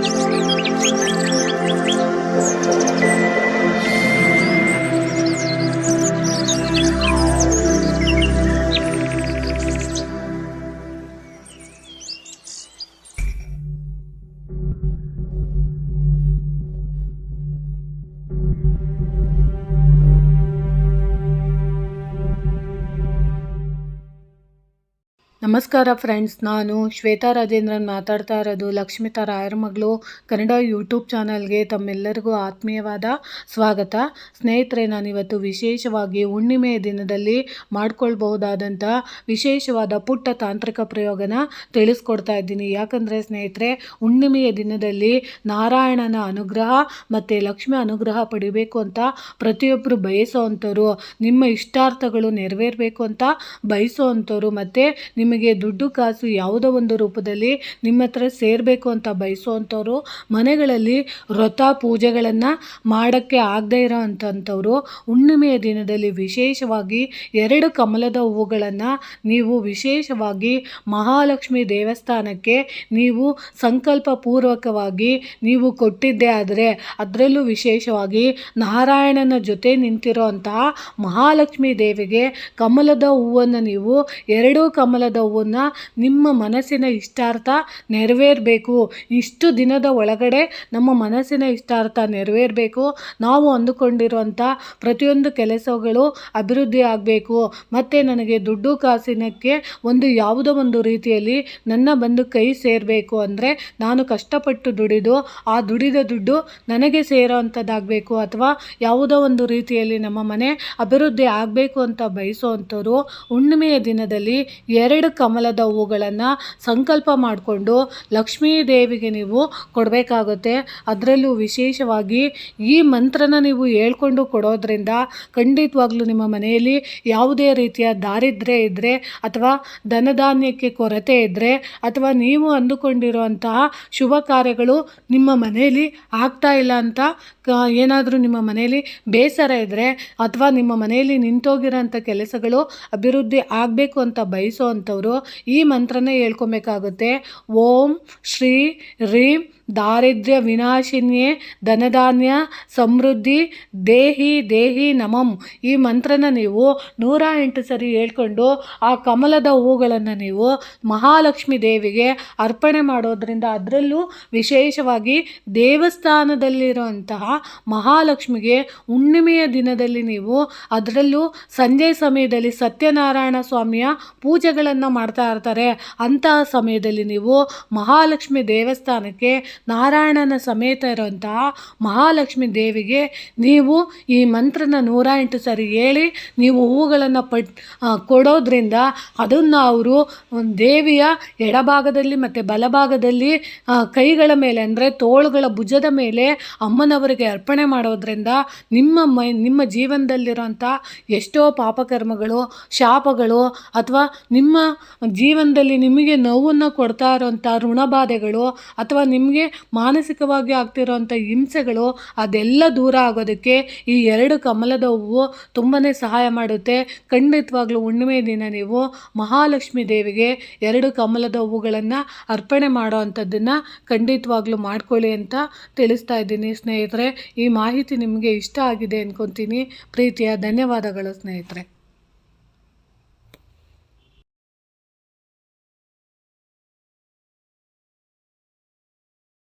Música ನಮಸ್ಕಾರ ಫ್ರೆಂಡ್ಸ್, ನಾನು ಶ್ವೇತಾ ರಾಜೇಂದ್ರನ್ ಮಾತಾಡ್ತಾ ಇರೋದು ಲಕ್ಷ್ಮಿತಾ ರಾಯರ ಮಗಳು. ಕನ್ನಡ ಯೂಟ್ಯೂಬ್ ಚಾನಲ್ಗೆ ತಮ್ಮೆಲ್ಲರಿಗೂ ಆತ್ಮೀಯವಾದ ಸ್ವಾಗತ. ಸ್ನೇಹಿತರೆ, ನಾನಿವತ್ತು ವಿಶೇಷವಾಗಿ ಹುಣ್ಣಿಮೆಯ ದಿನದಲ್ಲಿ ಮಾಡ್ಕೊಳ್ಬಹುದಾದಂಥ ವಿಶೇಷವಾದ ಪುಟ್ಟ ತಾಂತ್ರಿಕ ಪ್ರಯೋಗನ ತಿಳಿಸ್ಕೊಡ್ತಾ ಇದ್ದೀನಿ. ಯಾಕಂದರೆ ಸ್ನೇಹಿತರೆ, ಹುಣ್ಣಿಮೆಯ ದಿನದಲ್ಲಿ ನಾರಾಯಣನ ಅನುಗ್ರಹ ಮತ್ತು ಲಕ್ಷ್ಮಿ ಅನುಗ್ರಹ ಪಡಿಬೇಕು ಅಂತ ಪ್ರತಿಯೊಬ್ಬರು ಬಯಸೋವಂಥವ್ರು ನಿಮ್ಮ ಇಷ್ಟಾರ್ಥಗಳು ನೆರವೇರಬೇಕು ಅಂತ ಬಯಸೋವಂಥವ್ರು ಮತ್ತು ನಿಮಗೆ ದುಡ್ಡು ಕಾಸು ಯಾವುದೋ ಒಂದು ರೂಪದಲ್ಲಿ ನಿಮ್ಮ ಹತ್ರ ಸೇರಬೇಕು ಅಂತ ಬಯಸುವಂಥವ್ರು, ಮನೆಗಳಲ್ಲಿ ವ್ರತ ಪೂಜೆಗಳನ್ನು ಮಾಡೋಕ್ಕೆ ಆಗದೇ ಇರೋ ಅಂಥವ್ರು ಹುಣ್ಣಿಮೆಯ ದಿನದಲ್ಲಿ ವಿಶೇಷವಾಗಿ ಎರಡು ಕಮಲದ ಹೂವುಗಳನ್ನು ನೀವು ವಿಶೇಷವಾಗಿ ಮಹಾಲಕ್ಷ್ಮಿ ದೇವಸ್ಥಾನಕ್ಕೆ ನೀವು ಸಂಕಲ್ಪ ಪೂರ್ವಕವಾಗಿ ನೀವು ಕೊಟ್ಟಿದ್ದೇ ಆದರೆ ಅದರಲ್ಲೂ ವಿಶೇಷವಾಗಿ ನಾರಾಯಣನ ಜೊತೆ ನಿಂತಿರೋ ಅಂತಹ ಮಹಾಲಕ್ಷ್ಮಿ ದೇವಿಗೆ ಕಮಲದ ಹೂವನ್ನು ನೀವು ಎರಡೂ ಕಮಲದ ಹೂವನ್ನು ನಿಮ್ಮ ಮನಸ್ಸಿನ ಇಷ್ಟಾರ್ಥ ನೆರವೇರಬೇಕು. ಇಷ್ಟು ದಿನದ ಒಳಗಡೆ ನಮ್ಮ ಮನಸ್ಸಿನ ಇಷ್ಟಾರ್ಥ ನೆರವೇರಬೇಕು. ನಾವು ಅಂದುಕೊಂಡಿರುವಂಥ ಪ್ರತಿಯೊಂದು ಕೆಲಸಗಳು ಅಭಿವೃದ್ಧಿ ಆಗಬೇಕು. ಮತ್ತು ನನಗೆ ದುಡ್ಡು ಕಾಸಿನಕ್ಕೆ ಒಂದು ಯಾವುದೋ ಒಂದು ರೀತಿಯಲ್ಲಿ ನನ್ನ ಬಂದು ಕೈ ಸೇರಬೇಕು ಅಂದರೆ ನಾನು ಕಷ್ಟಪಟ್ಟು ದುಡಿದು, ಆ ದುಡಿದ ದುಡ್ಡು ನನಗೆ ಸೇರೋ ಅಂಥದ್ದಾಗಬೇಕು ಅಥವಾ ಯಾವುದೋ ಒಂದು ರೀತಿಯಲ್ಲಿ ನಮ್ಮ ಮನೆ ಅಭಿವೃದ್ಧಿ ಆಗಬೇಕು ಅಂತ ಬಯಸುವಂಥವ್ರು ಹುಣ್ಣಿಮೆಯ ದಿನದಲ್ಲಿ ಎರಡು ಕಮಲದ ಹೂಗಳನ್ನು ಸಂಕಲ್ಪ ಮಾಡಿಕೊಂಡು ಲಕ್ಷ್ಮೀ ದೇವಿಗೆ ನೀವು ಕೊಡಬೇಕಾಗುತ್ತೆ. ಅದರಲ್ಲೂ ವಿಶೇಷವಾಗಿ ಈ ಮಂತ್ರನ ನೀವು ಹೇಳ್ಕೊಂಡು ಕೊಡೋದ್ರಿಂದ ಖಂಡಿತವಾಗ್ಲೂ ನಿಮ್ಮ ಮನೆಯಲ್ಲಿ ಯಾವುದೇ ರೀತಿಯ ದಾರಿದ್ರ್ಯ ಇದ್ದರೆ ಅಥವಾ ಧನಧಾನ್ಯಕ್ಕೆ ಕೊರತೆ ಇದ್ದರೆ ಅಥವಾ ನೀವು ಅಂದುಕೊಂಡಿರುವಂತಹ ಶುಭ ಕಾರ್ಯಗಳು ನಿಮ್ಮ ಮನೆಯಲ್ಲಿ ಆಗ್ತಾ ಇಲ್ಲ ಅಂತ ಏನಾದರೂ ನಿಮ್ಮ ಮನೆಯಲ್ಲಿ ಬೇಸರ ಇದ್ದರೆ ಅಥವಾ ನಿಮ್ಮ ಮನೆಯಲ್ಲಿ ನಿಂತೋಗಿರೋಂಥ ಕೆಲಸಗಳು ಅಭಿವೃದ್ಧಿ ಆಗಬೇಕು ಅಂತ ಬಯಸೋವಂಥವ್ರು ಈ ಮಂತ್ರನೇ ಹೇಳ್ಕೊಬೇಕಾಗುತ್ತೆ. ಓಂ ಶ್ರೀ ರೀಂ ದಾರಿದ್ರ್ಯ, ವಿನಾಶಿನ್ಯೇ, ಧನಧಾನ್ಯ, ಸಮೃದ್ಧಿ, ದೇಹಿ ದೇಹಿ ನಮಂ. ಈ ಮಂತ್ರನ ನೀವು ನೂರ ಎಂಟು ಸರಿ ಹೇಳ್ಕೊಂಡು ಆ ಕಮಲದ ಹೂಗಳನ್ನು ನೀವು ಮಹಾಲಕ್ಷ್ಮಿ ದೇವಿಗೆ ಅರ್ಪಣೆ ಮಾಡೋದ್ರಿಂದ ಅದರಲ್ಲೂ ವಿಶೇಷವಾಗಿ ದೇವಸ್ಥಾನದಲ್ಲಿರುವಂತಹ ಮಹಾಲಕ್ಷ್ಮಿಗೆ ಹುಣ್ಣಿಮೆಯ ದಿನದಲ್ಲಿ ನೀವು ಅದರಲ್ಲೂ ಸಂಜೆ ಸಮಯದಲ್ಲಿ ಸತ್ಯನಾರಾಯಣ ಸ್ವಾಮಿಯ ಪೂಜೆಗಳನ್ನು ಮಾಡ್ತಾ ಇರ್ತಾರೆ. ಅಂತಹ ಸಮಯದಲ್ಲಿ ನೀವು ಮಹಾಲಕ್ಷ್ಮಿ ದೇವಸ್ಥಾನಕ್ಕೆ ನಾರಾಯಣನ ಸಮೇತ ಇರುವಂತಹ ಮಹಾಲಕ್ಷ್ಮಿ ದೇವಿಗೆ ನೀವು ಈ ಮಂತ್ರನ ನೂರ ಎಂಟು ಸರಿ ಹೇಳಿ, ನೀವು ಹೂಗಳನ್ನು ಪಟ್ ಕೊಡೋದ್ರಿಂದ ಅದನ್ನು ಅವರು ದೇವಿಯ ಎಡಭಾಗದಲ್ಲಿ ಮತ್ತು ಬಲಭಾಗದಲ್ಲಿ ಕೈಗಳ ಮೇಲೆ ಅಂದರೆ ತೋಳುಗಳ ಭುಜದ ಮೇಲೆ ಅಮ್ಮನವರಿಗೆ ಅರ್ಪಣೆ ಮಾಡೋದ್ರಿಂದ ನಿಮ್ಮ ಮೈ, ನಿಮ್ಮ ಜೀವನದಲ್ಲಿರುವಂಥ ಎಷ್ಟೋ ಪಾಪಕರ್ಮಗಳು, ಶಾಪಗಳು ಅಥವಾ ನಿಮ್ಮ ಜೀವನದಲ್ಲಿ ನಿಮಗೆ ನೋವನ್ನು ಕೊಡ್ತಾ ಇರೋಂಥ ಋಣಬಾಧೆಗಳು ಅಥವಾ ನಿಮಗೆ ಮಾನಸಿಕವಾಗಿ ಆಗ್ತಿರೋವಂಥ ಹಿಂಸೆಗಳು ಅದೆಲ್ಲ ದೂರ ಆಗೋದಕ್ಕೆ ಈ ಎರಡು ಕಮಲದ ಹೂವು ತುಂಬಾ ಸಹಾಯ ಮಾಡುತ್ತೆ. ಖಂಡಿತವಾಗ್ಲೂ ಹುಣ್ಣಿಮೆ ದಿನ ನೀವು ಮಹಾಲಕ್ಷ್ಮಿ ದೇವಿಗೆ ಎರಡು ಕಮಲದ ಹೂವುಗಳನ್ನು ಅರ್ಪಣೆ ಮಾಡೋ ಅಂಥದ್ದನ್ನು ಖಂಡಿತವಾಗ್ಲೂ ಮಾಡ್ಕೊಳ್ಳಿ ಅಂತ ತಿಳಿಸ್ತಾ ಇದ್ದೀನಿ ಸ್ನೇಹಿತರೆ. ಈ ಮಾಹಿತಿ ನಿಮಗೆ ಇಷ್ಟ ಆಗಿದೆ ಅಂದ್ಕೊತೀನಿ ಪ್ರೀತಿಯ ಧನ್ಯವಾದಗಳು ಸ್ನೇಹಿತರೆ.